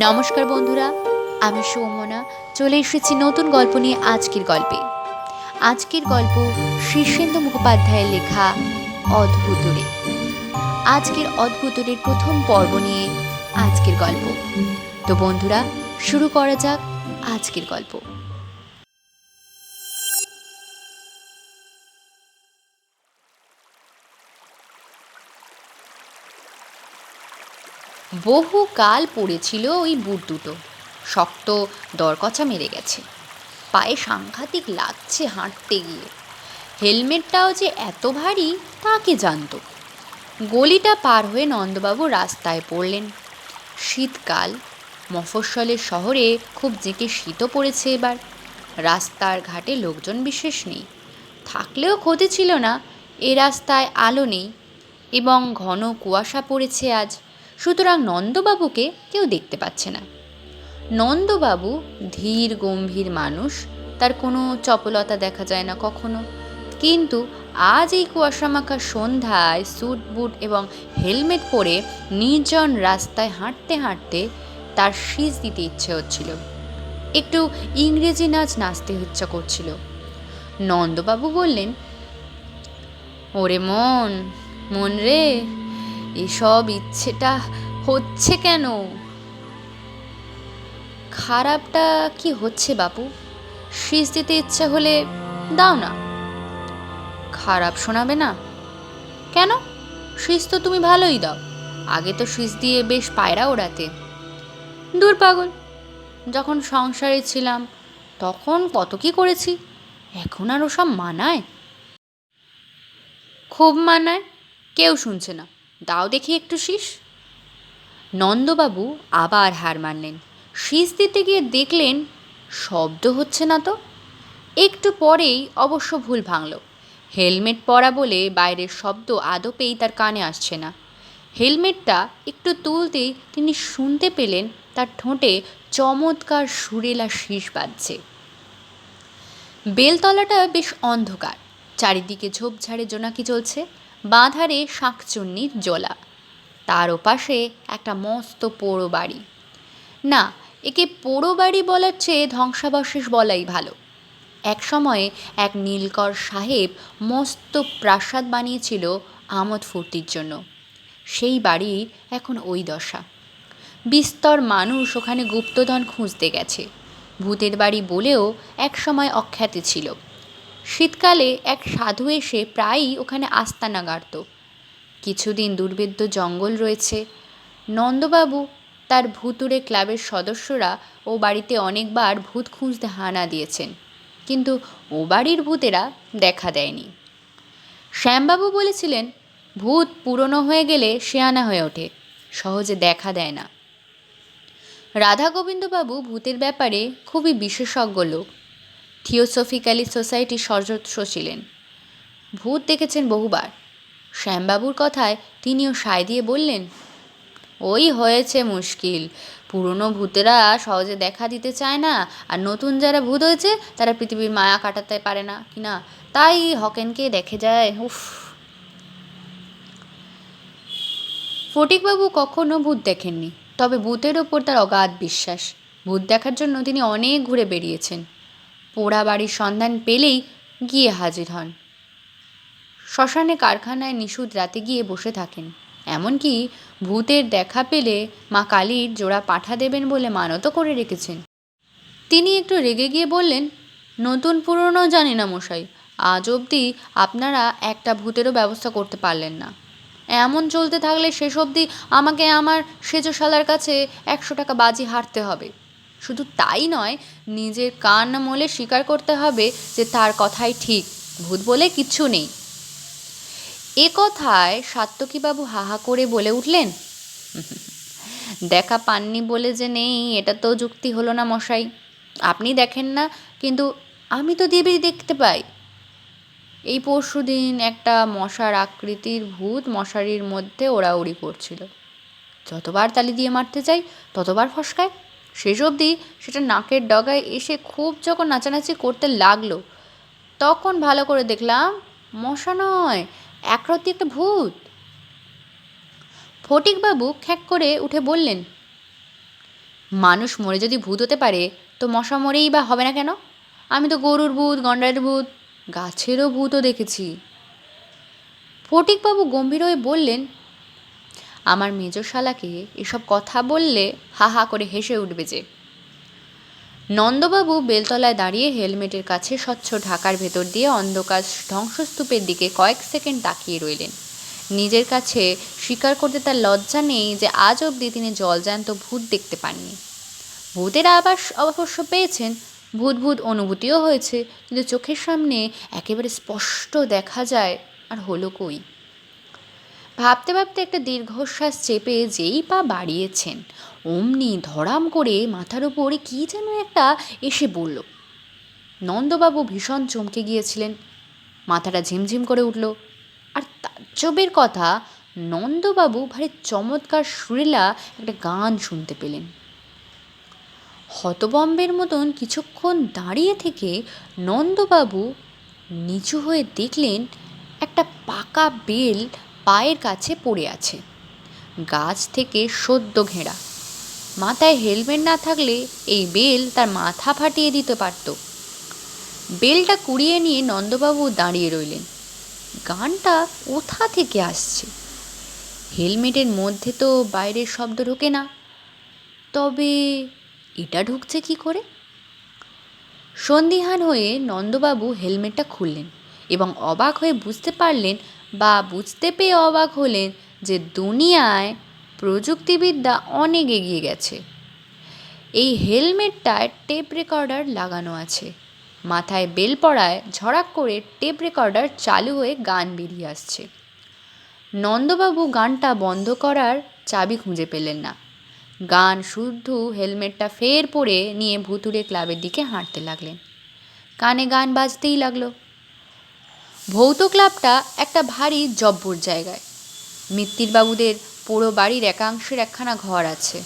নমস্কার বন্ধুরা, আমি সৌমনা, চলে এসেছি নতুন গল্প নিয়ে আজকের গল্পে। আজকের গল্প শীর্ষেন্দু মুখোপাধ্যায়ের লেখা অদ্ভুতরে আজকের অদ্ভুতরের প্রথম পর্ব নিয়ে আজকের গল্প। তো বন্ধুরা, শুরু করা যাক আজকের গল্প। বহু কাল পড়েছিল ওই বুট দুটো। শক্ত দরকচা মেরে গেছে। পায়ে সাংঘাতিক লাগছে হাঁটতে গিয়ে। হেলমেটটাও যে এত ভারী, তা কে জানতো? গলিটা পার হয়ে নন্দবাবু রাস্তায় পড়লেন। শীতকাল, মফস্বলের শহরে খুব জেঁকে শীতও পড়েছে এবার। রাস্তার ঘাটে লোকজন বিশেষ নেই। থাকলেও ক্ষতি ছিল না, এ রাস্তায় আলো নেই এবং ঘন কুয়াশা পড়েছে আজ। সুতরাং নন্দবাবুকে কেউ দেখতে পাচ্ছে না। নন্দবাবু ধীর গম্ভীর মানুষ, তার কোনো চপলতা দেখা যায় না কখনো। কিন্তু আজ এই কুয়াশামাখা সন্ধ্যায় স্যুট, বুট এবং হেলমেট পরে নির্জন রাস্তায় হাঁটতে হাঁটতে তার শীষ দিতে ইচ্ছে হচ্ছিল। একটু ইংরেজি নাচ নাচতে ইচ্ছা করছিল। নন্দবাবু বললেন, ওরে মন মন রে এসব ইচ্ছেটা হচ্ছে কেন? খারাপটা কি হচ্ছে বাপু? শীষ দিতে ইচ্ছে হলে দাও না। খারাপ শোনাবে না। কেন? শীষ তো তুমি ভালোই দাও। আগে তো শীষ দিয়ে বেশ পায়রা ওড়াতে। দূর পাগল। যখন সংসারে ছিলাম, তখন কত কি করেছি? এখন আর ওসব মানায়? খুব মানায়? কেউ শুনছে না। দাও দেখি একটু শীষ। নন্দবাবু আবার হার মানলেন। শীষ দিতে গিয়ে দেখলেন শব্দ হচ্ছে না তো। একটু পরেই অবশ্য ভুল ভাঙল। হেলমেট পরা বলে বাইরের শব্দ আদপেই তার কানে আসছে না। হেলমেটটা একটু তুলতেই তিনি শুনতে পেলেন তার ঠোঁটে চমৎকার সুরেলা শীষ বাজছে। বেলতলাটা বেশ অন্ধকার। চারিদিকে ঝোপঝাড়ে জোনাকি চলছে। বাঁধারে শাঁকচুন্নির জলা। তার ওপাশে একটা মস্ত পোড়ো বাড়ি। না, একে পোড়ো বাড়ি বলার চেয়ে ধ্বংসাবশেষ বলাই ভালো। এক সময়ে এক নীলকর সাহেব মস্ত প্রাসাদ বানিয়েছিল আমোদ ফুর্তির জন্য। সেই বাড়ি এখন ওই দশা। বিস্তর মানুষ ওখানে গুপ্তধন খুঁজতে গেছে। ভূতের বাড়ি বলেও এক সময় অখ্যাতি ছিল। শীতকালে এক সাধু এসে প্রায়ই ওখানে আস্তানা গাড়ত কিছুদিন দুর্ভেদ্য জঙ্গল রয়েছে। নন্দবাবু, তার ভুতুরে ক্লাবের সদস্যরা ও বাড়িতে অনেকবার ভূত খুঁজতে হানা দিয়েছেন। কিন্তু ও বাড়ির ভূতেরা দেখা দেয়নি। শ্যামবাবু বলেছিলেন, ভূত পুরনো হয়ে গেলে শেয়ানা হয়ে ওঠে, সহজে দেখা দেয় না। রাধা গোবিন্দবাবু ভূতের ব্যাপারে খুবই বিশেষজ্ঞ লোক। থিওসফিক্যালি সোসাইটির সদস্য ছিলেন। ভূত দেখেছেন বহুবার। শ্যামবাবুর কথায় তিনিও সায় দিয়ে বললেন, ওই হয়েছে মুশকিল। পুরনো ভূতেরা সহজে দেখা দিতে চায় না, আর নতুন যারা ভূত হয়েছে, তারা পৃথিবীর মায়া কাটাতে পারে না, কি না? তাই হকেনকে দেখে যায়, উফ। ফটিকবাবু কখনো ভূত দেখেননি, তবে ভূতের ওপর তার অগাধ বিশ্বাস। ভূত দেখার জন্য তিনি অনেক ঘুরে বেরিয়েছেন পোড়া বাড়ির সন্ধান পেলেই গিয়ে হাজির হন। শ্মশানে কারখানায় নিশুদ রাতে গিয়ে বসে থাকেন। এমনকি ভূতের দেখা পেলে মা কালীর জোড়া পাঠা দেবেন বলে মানত করে রেখেছেন। তিনি একটু রেগে গিয়ে বললেন, নতুন পুরনো জানি না মশাই, আজ অবধি আপনারা একটা ভূতেরও ব্যবস্থা করতে পারলেন না। এমন চলতে থাকলে শেষ অবধি আমাকে আমার সেজশালার কাছে একশো টাকা বাজি হারতে হবে। শুধু তাই নয়, নিজের কান মলে স্বীকার করতে হবে যে তার কথাই ঠিক, ভূত বলে কিচ্ছু নেই। এ কথায় সাত্তকীবাবু হাহা করে বলে উঠলেন, দেখা পাননি বলে যে নেই, এটা তো যুক্তি হলো না মশাই। আপনি দেখেন না, কিন্তু আমি তো দেবী দেখতে পাই। এই পরশু দিন একটা মশার আকৃতির ভূত মশারির মধ্যে ওড়াউড়ি করছিল। যতবার তালি দিয়ে মারতে চাই ততবার ফসকায়। শেষ অবধি সেটা নাকের ডগায় এসে খুব যখন নাচানাচি করতে লাগল, তখন ভালো করে দেখলাম, মশা নয়, একরত্তি একটা ভূত। ফটিকবাবু খ্যাক করে উঠে বললেন, মানুষ মরে যদি ভূত হতে পারে, তো মশা মরেই বা হবে না কেন? আমি তো গরুর ভূত, গন্ডারের ভূত, গাছেরও ভূতও দেখেছি। ফটিকবাবু গম্ভীর হয়ে বললেন আমার মেজশালাকে এসব কথা বললে হা হা করে হেসে উঠবে যে। নন্দবাবু বেলতলায় দাঁড়িয়ে হেলমেটের কাছে স্বচ্ছ ঢাকার ভেতর দিয়ে অন্ধকার ধ্বংসস্তূপের দিকে কয়েক সেকেন্ড তাকিয়ে রইলেন। নিজের কাছে স্বীকার করতে তার লজ্জা নেই যে আজ অবধি তিনি জলজ্যান্ত ভূত দেখতে পাননি। ভূতের আবাস অবশ্য পেয়েছেন। ভূত ভূত অনুভূতিও হয়েছে, কিন্তু চোখের সামনে একেবারে স্পষ্ট দেখা যায়, আর হলো কই? ভাবতে ভাবতে একটা দীর্ঘশ্বাস চেপে যেই পা বাড়িয়েছেন, অমনি ধরাম করে মাথার উপর কী যেন একটা এসে বলল। নন্দবাবু ভীষণ চমকে গিয়েছিলেন। মাথাটা ঝিমঝিম করে উঠল। আর তাজ্জবের কথা নন্দবাবু ভারী চমৎকার সুরেলা একটা গান শুনতে পেলেন। হতবম্বের মতন কিছুক্ষণ দাঁড়িয়ে থেকে নন্দবাবু নিচু হয়ে দেখলেন একটা পাকা বেল পায়ের কাছে পড়ে আছে। গাছ থেকে সদ্য ঘেরা। মাথায় হেলমেট না থাকলে এই বেল তার মাথা ফাটিয়ে দিতে পারত। বেলটা কুড়িয়ে নিয়ে নন্দবাবু দাঁড়িয়ে রইলেন। গানটা কোথা থেকে আসছে? হেলমেটের মধ্যে তো বাইরের শব্দ ঢোকে না। তবে এটা ঢুকছে কি করে? সন্দিহান হয়ে নন্দবাবু হেলমেটটা খুললেন এবং অবাক হয়ে বুঝতে পারলেন বা বুঝতে পেয়ে অবাক হলেন যে দুনিয়ায় প্রযুক্তিবিদ্যা অনেক এগিয়ে গেছে। এই হেলমেটটায় টেপ রেকর্ডার লাগানো আছে। মাথায় বেল পড়ায় ঝড়াক করে টেপ রেকর্ডার চালু হয়ে গান বেরিয়ে আসছে। নন্দবাবু গানটা বন্ধ করার চাবি খুঁজে পেলেন না। গান শুদ্ধ হেলমেটটা ফের পরে নিয়ে ভুতুরে ক্লাবের দিকে হাঁটতে লাগলেন। কানে গান বাজতেই লাগল। ভৌত ক্লাবটা একটা ভারী জব্বর জায়গায়। মিত্তিরবাবুদের পুরো বাড়ির একাংশের একখানা ঘর আছে।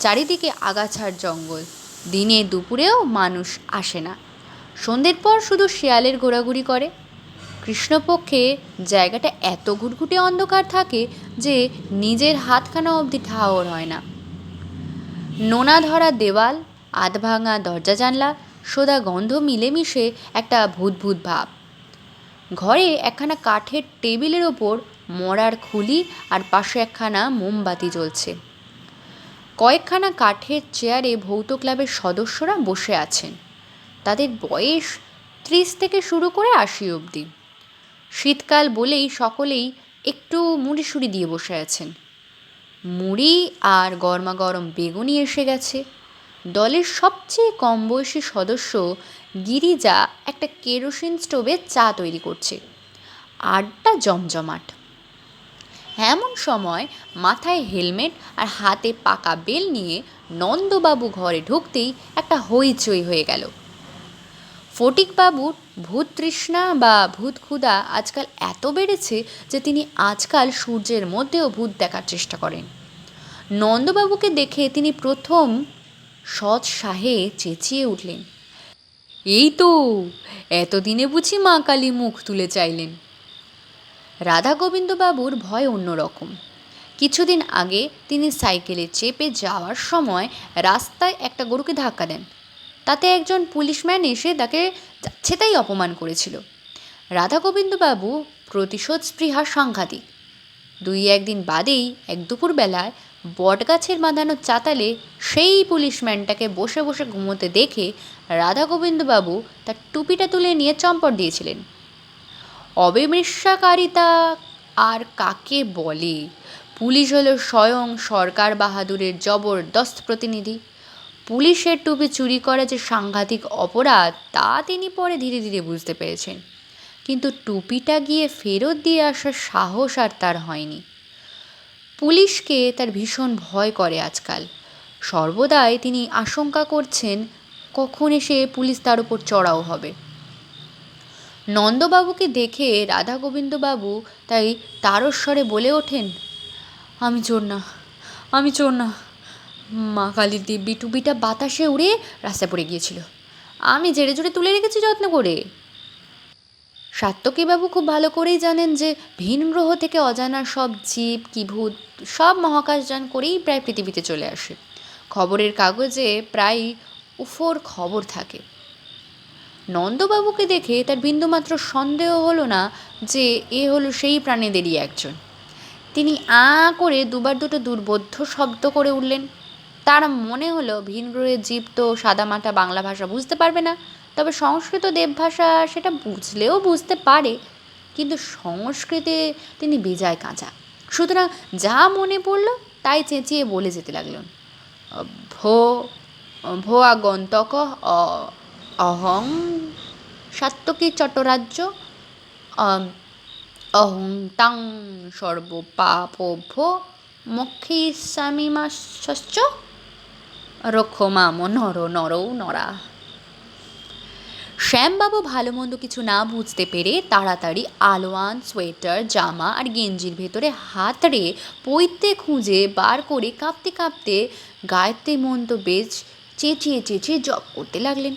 চারিদিকে আগাছার জঙ্গল। দিনে দুপুরেও মানুষ আসে না। সন্ধ্যের পর শুধু শেয়ালের ঘোরাঘুরি করে। কৃষ্ণপক্ষে জায়গাটা এত ঘুটঘুটে অন্ধকার থাকে যে নিজের হাতখানা অবধি ঠাওর হয় না। নোনা ধরা দেওয়াল, আধভাঙা দরজা জানলা, সোদা গন্ধ মিলেমিশে একটা ভূত ভূত ভাব। ঘরে একখানা কাঠের টেবিলের ওপর মরার খুলি আর পাশে একখানা মোমবাতি জ্বলছে। কয়েকখানা কাঠের চেয়ারে ভৌত ক্লাবের সদস্যরা বসে আছেন। তাদের বয়স ত্রিশ থেকে শুরু করে আশি অবধি। শীতকাল বলেই সকলেই একটু মুড়িসুড়ি দিয়ে বসে আছেন। মুড়ি আর গরমা গরম বেগুনি এসে গেছে। দলের সবচেয়ে কম বয়সী সদস্য গিরিজা একটা কেরোসিন স্টোভে চা তৈরি করছে। আড্ডা জমজমাট। এমন সময় মাথায় হেলমেট আর হাতে পাকা বেল নিয়ে নন্দবাবু ঘরে ঢুকতেই একটা হইচই হয়ে গেল। ফটিকবাবুর ভূত তৃষ্ণা বা ভূত ক্ষুধা আজকাল এত বেড়েছে যে তিনি আজকাল সূর্যের মধ্যেও ভূত দেখার চেষ্টা করেন। নন্দবাবুকে দেখে তিনি প্রথম সৎ সাহে চেঁচিয়ে উঠলেন। এই তো, এতদিনে বুঝি মা কালী মুখ তুলে চাইলেন। রাধা গোবিন্দবাবুর ভয় অন্যরকম কিছুদিন আগে তিনি সাইকেলে চেপে যাওয়ার সময় রাস্তায় একটা গরুকে ধাক্কা দেন। তাতে একজন পুলিশম্যান এসে তাকে তাই অপমান করেছিল। রাধা গোবিন্দবাবু প্রতিশোধ স্পৃহা সাংঘাতিক। দুই একদিন বাদেই এক দুপুরবেলায় বটগাছের বাঁধানো চাতালে সেই পুলিশম্যানটাকে বসে বসে ঘুমোতে দেখে রাধা গোবিন্দবাবু তার টুপিটা তুলে নিয়ে চম্পট দিয়েছিলেন। অবিমৃষ্যাকারিতা আর কাকে বলে? পুলিশ হলো স্বয়ং সরকার বাহাদুরের জবরদস্ত প্রতিনিধি। পুলিশের টুপি চুরি করা যে সাংঘাতিক অপরাধ, তা তিনি পরে ধীরে ধীরে বুঝতে পেরেছেন। কিন্তু টুপিটা গিয়ে ফেরত দিয়ে আসার সাহস আর তার হয়নি। পুলিশকে তার ভীষণ ভয় করে আজকাল। সর্বদাই তিনি আশঙ্কা করছেন, কখন এসে পুলিশ তার উপর চড়াও হবে। নন্দবাবুকে দেখে রাধা গোবিন্দবাবু তাই তারস্বরে বলে ওঠেন, আমি চোর না, আমি চোর না। মা কালীর দিব্যি টুপিটা বাতাসে উড়ে রাস্তায় পড়ে গিয়েছিল। আমি জেড়ে জুড়ে তুলে রেখেছি যত্ন করে। সাত্যকীবাবু খুব ভালো করেই জানেন যে ভিন গ্রহ থেকে অজানা সব জীব, কি ভূত, সব মহাকাশযান করেই প্রায় পৃথিবীতে চলে আসে। খবরের কাগজে প্রায় উফোর খবর থাকে। নন্দবাবুকে দেখে তার বিন্দুমাত্র সন্দেহ হলো না যে এ হলো সেই প্রাণীদেরই একজন। তিনি আ করে দুবার দুটো দুর্বোধ্য শব্দ করে উঠলেন। তার মনে হলো ভিন ভিনগ্রহের জীব তো সাদামাটা বাংলা ভাষা বুঝতে পারবে না। তবে সংস্কৃত দেবভাষা সেটা বুঝলেও বুঝতে পারে, কিন্তু সংস্কৃতে তিনি বেজায় কাঁচা। সুতরাং যা মনে পড়ল তাই চেঁচিয়ে বলে যেতে লাগলেন ভো ভো আগন্তক অহং সাত্তকী চট্টরাজ্য অহং তাং সর্বপাপভ্য মক্ষিস্বামীমাশ্চ রক্ষমাম নর নরৌ নরা। শ্যামবাবু ভালো মন্দ কিছু না বুঝতে পেরে তাড়াতাড়ি আলোয়ান, সোয়েটার, জামা আর গেঞ্জির ভেতরে হাতড়ে পৈতে খুঁজে বার করে কাঁপতে কাঁপতে গায়ত্রী মন্ত্র বেজ চেঁচিয়ে চেঁচিয়ে জপ করতে লাগলেন।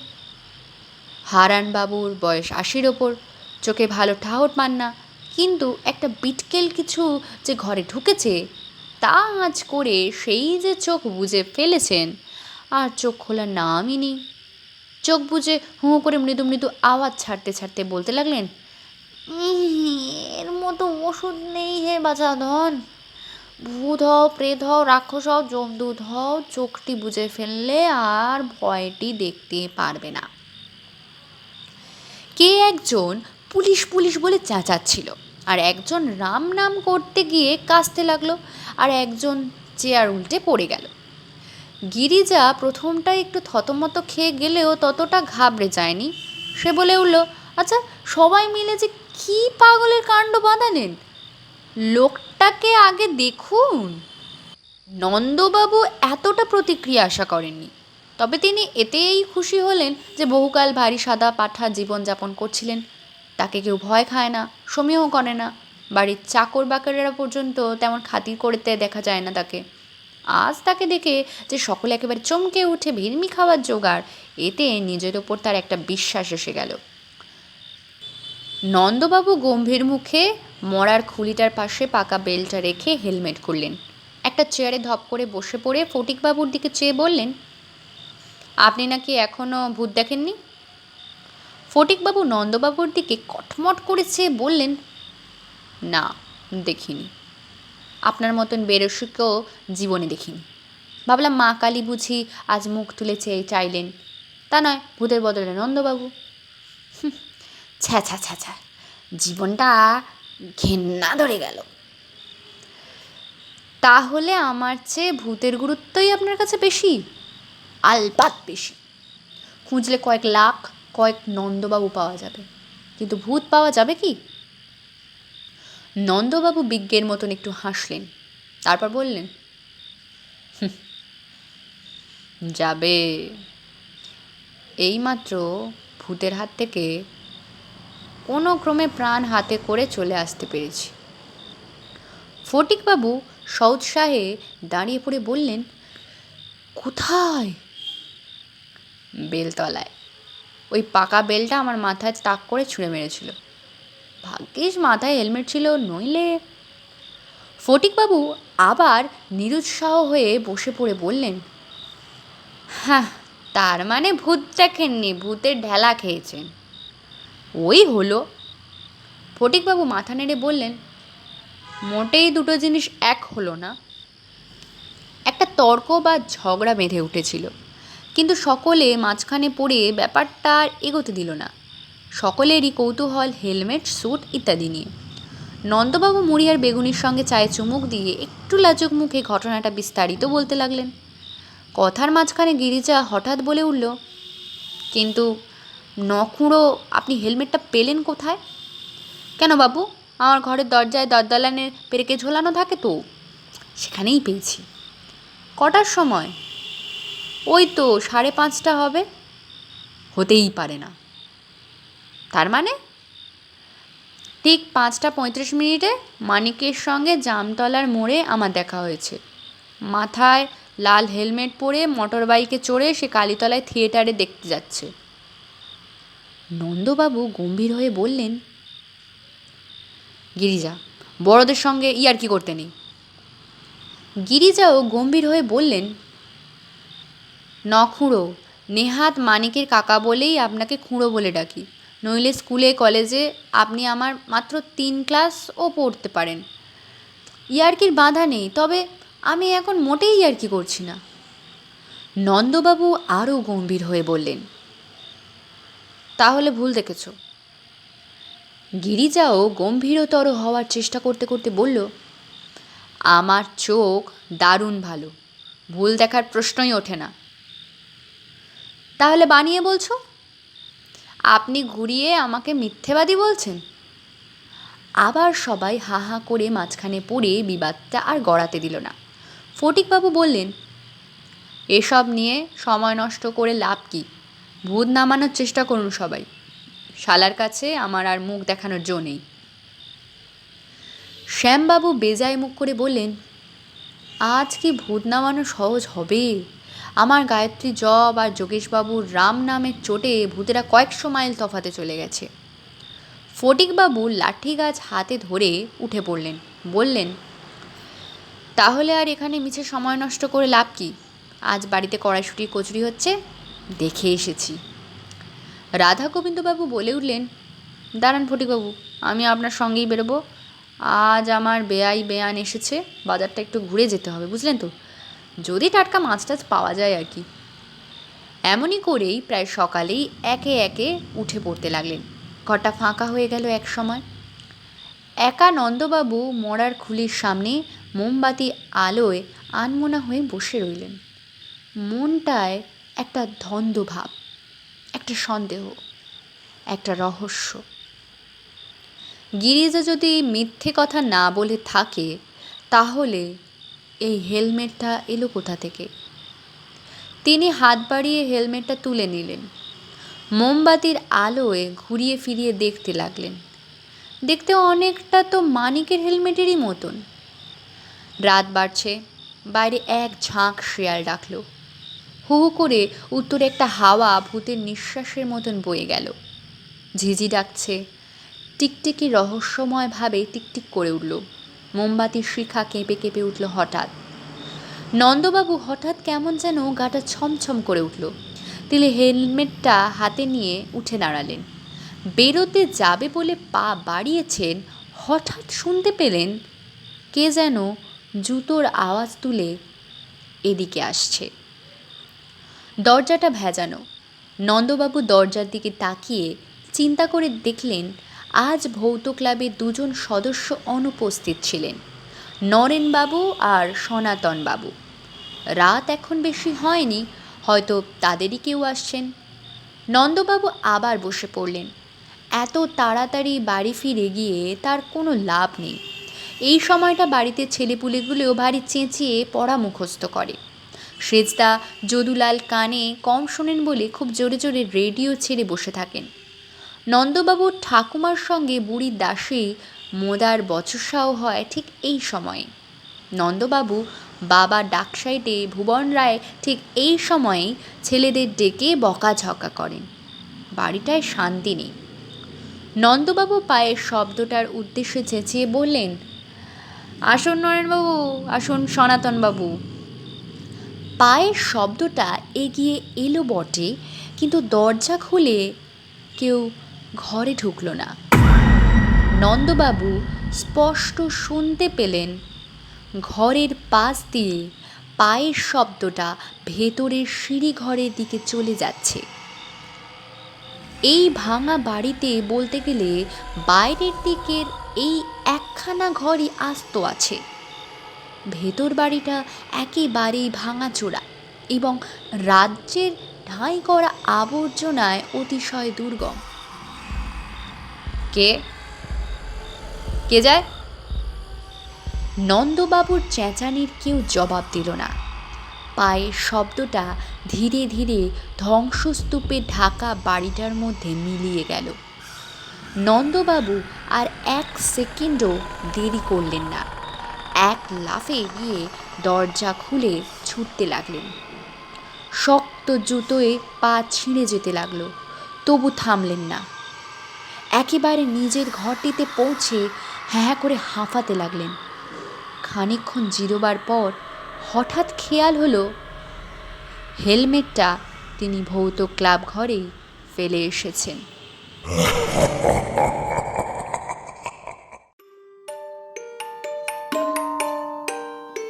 হারানবাবুর বয়স আশির ওপর, চোখে ভালো ঠাহর পান না, কিন্তু একটা বিটকেল কিছু যে ঘরে ঢুকেছে, তা আজ করে সেই যে চোখ বুজে ফেলেছেন, আর চোখ খোলার নামই নেই। চোখ বুজে হুঁ করে মৃদু মৃদু আওয়াজ ছাড়তে ছাড়তে বলতে লাগলেন "উম, এর মতো ওষুধ নেই হে বাছা ধন ভূত হও প্রেত হও রাক্ষস হও জমদূত হও চোখটি বুঝে ফেললে আর ভয়টি দেখতে পারবে না। কে একজন পুলিশ পুলিশ বলে চেঁচাচ্ছিল আর একজন রাম নাম করতে গিয়ে কাঁচতে লাগল আর একজন চেয়ার উল্টে পড়ে গেল। গিরিজা প্রথমটা একটু থতমত খেয়ে গেলেও ততটা ঘাবড়ে যায়নি। সে বলে উঠল আচ্ছা সবাই মিলে যে কী পাগলের কাণ্ড বাঁধালেন? লোকটাকে আগে দেখুন। নন্দবাবু এতটা প্রতিক্রিয়া আশা করেননি। তবে তিনি এতেই খুশি হলেন যে বহুকাল ভারী সাদা পাঠা জীবনযাপন করছিলেন। তাকে কেউ ভয় খায় না, সমীহ করে না। বাড়ির চাকর বাকরেরা পর্যন্ত তেমন খাতির করতে দেখা যায় না তাকে। আজ তাকে দেখে যে সকলে একেবারে চমকে উঠে ভিড়মি খাওয়ার জোগাড়, এতে নিজের ওপর তার একটা বিশ্বাস এসে গেল। নন্দবাবু গম্ভীর মুখে মরার খুলিটার পাশে পাকা বেলটা রেখে হেলমেট খুললেন। একটা চেয়ারে ধপ করে বসে পড়ে ফটিকবাবুর দিকে চেয়ে বললেন, আপনি নাকি এখনও ভূত দেখেননি? ফটিকবাবু নন্দবাবুর দিকে কটমট করে চেয়ে বললেন, না, দেখিনি। আপনার মতন বেরসিকেও জীবনে দেখিনি। ভাবলাম, মা কালী বুঝি আজ মুখ তুলে চেয়ে চাইলেন। তা নয়, ভূতের বদলে নন্দবাবু। ছ্যা ছ্যা ছ্যা ছ্যা, জীবনটা ঘেন্না ধরে গেল। তাহলে আমার চেয়ে ভূতের গুরুত্বই আপনার কাছে বেশি? আলপাত বেশি। খুঁজলে কয়েক লাখ, কয়েক নন্দবাবু পাওয়া যাবে। কিন্তু ভূত পাওয়া যাবে কি? নন্দবাবু বিজ্ঞের মতন একটু হাসলেন। তারপর বললেন "হুঁ, যাবে। এইমাত্র ভূতের হাত থেকে কোনো ক্রমে প্রাণ হাতে করে চলে আসতে পেরেছি। ফটিকবাবু সৌৎসাহে দাঁড়িয়ে পড়ে বললেন কোথায়? বেলতলায়। ওই পাকা বেলটা আমার মাথায় তাক করে ছুঁড়ে মেরেছিল। ভাগ্যিস মাথায় হেলমেট ছিল নইলে? ফটিকবাবু আবার নিরুৎসাহ হয়ে বসে পড়ে বললেন হ্যাঁ তার মানে ভূত দেখেননি, ভূতের ঢেলা খেয়েছেন। ওই হলো। ফটিকবাবু মাথা নেড়ে বললেন, মোটেই দুটো জিনিস এক হলো না। একটা তর্ক বা ঝগড়া বেঁধে উঠেছিল, কিন্তু সকলে মাঝখানে পড়ে ব্যাপারটা আর এগোতে দিল না। সকলেরই কৌতূহল, হেলমেট, স্যুট ইত্যাদি নিয়ে। নন্দবাবু মুড়ি আর বেগুনির সঙ্গে চায়ে চুমুক দিয়ে একটু লাজুক মুখে ঘটনাটা বিস্তারিত বলতে লাগলেন। কথার মাঝখানে গিরিজা হঠাৎ বলে উঠল, কিন্তু নখুঁড়ো, আপনি হেলমেটটা পেলেন কোথায়? কেন বাবু? আমার ঘরের দরজায় দরদালানের পেরেকে ঝোলানো থাকে তো, সেখানেই পেয়েছি। কটার সময়? ওই তো সাড়ে পাঁচটা হবে। হতেই পারে না। তার মানে? ঠিক পাঁচটা পঁয়ত্রিশ মিনিটে মানিকের সঙ্গে জামতলার মোড়ে আমার দেখা হয়েছে। মাথায় লাল হেলমেট পরে মোটর বাইকে চড়ে সে কালীতলায় থিয়েটারে দেখতে যাচ্ছে। নন্দবাবু গম্ভীর হয়ে বললেন, গিরিজা, বড়দের সঙ্গে ইয়ার কি করতে নেই? গিরিজাও গম্ভীর হয়ে বললেন, নখুঁড়ো, নেহাত মানিকের কাকা বলেই আপনাকে খুঁড়ো বলে ডাকি। নইলে স্কুলে, কলেজে আপনি আমার মাত্র তিন ক্লাসও পড়তে পারেন। ইয়ার্কির বাধা নেই, তবে আমি এখন মোটেই ইয়ার্কি করছি না। নন্দবাবু আরও গম্ভীর হয়ে বললেন, তাহলে ভুল দেখেছ। গিরিজাও গম্ভীরতর হওয়ার চেষ্টা করতে করতে বলল, আমার চোখ দারুণ ভালো, ভুল দেখার প্রশ্নই ওঠে না। তাহলে বানিয়ে বলছো? আপনি ঘুরিয়ে আমাকে মিথ্যেবাদী বলছেন? আবার সবাই হা হা করে মাঝখানে পড়ে বিবাদটা আর গড়াতে দিল না। ফটিকবাবু বললেন, এসব নিয়ে সময় নষ্ট করে লাভ কি? ভূত নামানোর চেষ্টা করুন সবাই। শালার কাছে আমার আর মুখ দেখানোর জো নেই। শ্যামবাবু বেজায় মুখ করে বললেন, আজ কি ভূত নামানো সহজ হবে? আমার গায়ত্রী জব আর যোগেশবাবুর রাম নামের চোটে ভূতেরা কয়েকশো মাইল তফাতে চলে গেছে। ফটিকবাবু লাঠি গাছ হাতে ধরে উঠে পড়লেন। বললেন, তাহলে আর এখানে মিছে সময় নষ্ট করে লাভ কি? আজ বাড়িতে কড়াইশুটির কচুরি হচ্ছে, দেখে এসেছি। রাধা গোবিন্দবাবু বলে উঠলেন, দাঁড়ান ফটিকবাবু, আমি আপনার সঙ্গেই বেরোবো। আজ আমার বেয়াই বেয়ান এসেছে, বাজারটা একটু ঘুরে যেতে হবে, বুঝলেন তো? যদি টাটকা মাছ টাছ পাওয়া যায় আর কি। এমনই করেই প্রায় সকালেই একে একে উঠে পড়তে লাগলেন। ঘরটা ফাঁকা হয়ে গেল এক সময়। একা নন্দবাবু মরার খুলির সামনে মোমবাতি আলোয় আনমোনা হয়ে বসে রইলেন। মনটায় একটা ধন্দ ভাব একটা সন্দেহ, একটা রহস্য। গিরিজা যদি মিথ্যে কথা না বলে থাকে, তাহলে এই হেলমেটটা এলো কোথা থেকে? তিনি হাত বাড়িয়ে হেলমেটটা তুলে নিলেন। মোমবাতির আলোয় ঘুরিয়ে ফিরিয়ে দেখতে লাগলেন। দেখতে অনেকটা তো মানিকের হেলমেটেরই মতন। রাত বাড়ছে, বাইরে এক ঝাঁক শিয়াল ডাকলো। হু হু করে উত্তরে একটা হাওয়া ভূতের নিঃশ্বাসের মতন বয়ে গেল। ঝিঝি ডাকছে, টিকটিকি রহস্যময়ভাবে টিকটিক করে উঠল। মোমবাতির শিখা কেঁপে কেঁপে উঠল হঠাৎ। নন্দবাবু হঠাৎ কেমন যেন গাটা ছমছম করে উঠল। তিনি হেলমেটটা হাতে নিয়ে উঠে দাঁড়ালেন। বেরোতে যাবে বলে পা বাড়িয়েছেন, হঠাৎ শুনতে পেলেন কে যেন জুতোর আওয়াজ তুলে এদিকে আসছে। দরজাটা ভেজানো। নন্দবাবু দরজার দিকে তাকিয়ে চিন্তা করে দেখলেন আজ ভৌত ক্লাবের দুজন সদস্য অনুপস্থিত ছিলেন, নরেনবাবু আর সনাতনবাবু। রাত এখন বেশি হয়নি, হয়তো তাদেরই কেউ আসছেন। নন্দবাবু আবার বসে পড়লেন। এত তাড়াতাড়ি বাড়ি ফিরে গিয়ে তার কোনো লাভ নেই। এই সময়টা বাড়িতে ছেলেপুলেগুলোও ভারী চেঁচিয়ে পড়া মুখস্থ করে। সেজদা যদুলাল কানে কম শোনেন বলে খুব জোরে জোরে রেডিও ছেড়ে বসে থাকেন। নন্দবাবুর ঠাকুমার সঙ্গে বুড়ির দাসী মোদার বচসাও হয় ঠিক এই সময়ে। নন্দবাবু বাবা ডাকসাইটে ভুবন রায় ঠিক এই সময়েই ছেলেদের ডেকে বকাঝকা করেন। বাড়িটায় শান্তি নেই। নন্দবাবু পায়ের শব্দটার উদ্দেশ্যে চেঁচিয়ে বললেন, আসুন নরেনবাবু আসুন সনাতনবাবু। পায়ের শব্দটা এগিয়ে এলো বটে, কিন্তু দরজা খুলে কেউ ঘরে ঢুকলো না। নন্দবাবু স্পষ্ট শুনতে পেলেন, ঘরের পাশ দিয়ে পায়ের শব্দটা ভেতরের সিঁড়ি ঘরের দিকে চলে যাচ্ছে। এই ভাঙা বাড়িতে বলতে গেলে বাইরের দিকের এই একখানা ঘরই আস্ত আছে। ভেতর বাড়িটা একেবারেই ভাঙাচোরা এবং রাজ্যের ঢাই করা আবর্জনায় অতিশয় দুর্গম। কে? কে যায়? নন্দবাবুর চেঁচানির কেউ জবাব দিল না। পায়ের শব্দটা ধীরে ধীরে ধ্বংসস্তূপে ঢাকা বাড়িটার মধ্যে মিলিয়ে গেল। নন্দবাবু আর এক সেকেন্ডও দেরি করলেন না। এক লাফে গিয়ে দরজা খুলে ছুটতে লাগলেন। শক্ত জুতোয় পা ছিঁড়ে যেতে লাগল, তবু থামলেন না। একেবারে নিজের ঘরটিতে পৌঁছে হ্যাঁ হ্যাঁ করে হাঁফাতে লাগলেন। খানিকক্ষণ জিরোবার পর হঠাৎ খেয়াল হলো, হেলমেটটা তিনি ভৌত ক্লাব ঘরেই ফেলে এসেছেন।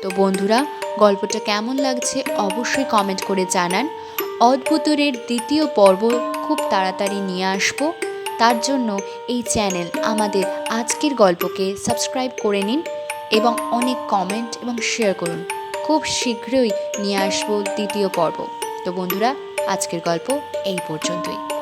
তো বন্ধুরা, গল্পটা কেমন লাগছে অবশ্যই কমেন্ট করে জানান। অদ্ভুতরের দ্বিতীয় পর্ব খুব তাড়াতাড়ি নিয়ে আসব। তার জন্য এই চ্যানেল আমাদের আজকের গল্পকে সাবস্ক্রাইব করে নিন এবং অনেক কমেন্ট এবং শেয়ার করুন। খুব শীঘ্রই নিয়ে আসব দ্বিতীয় পর্ব। তো বন্ধুরা, আজকের গল্প এই পর্যন্তই।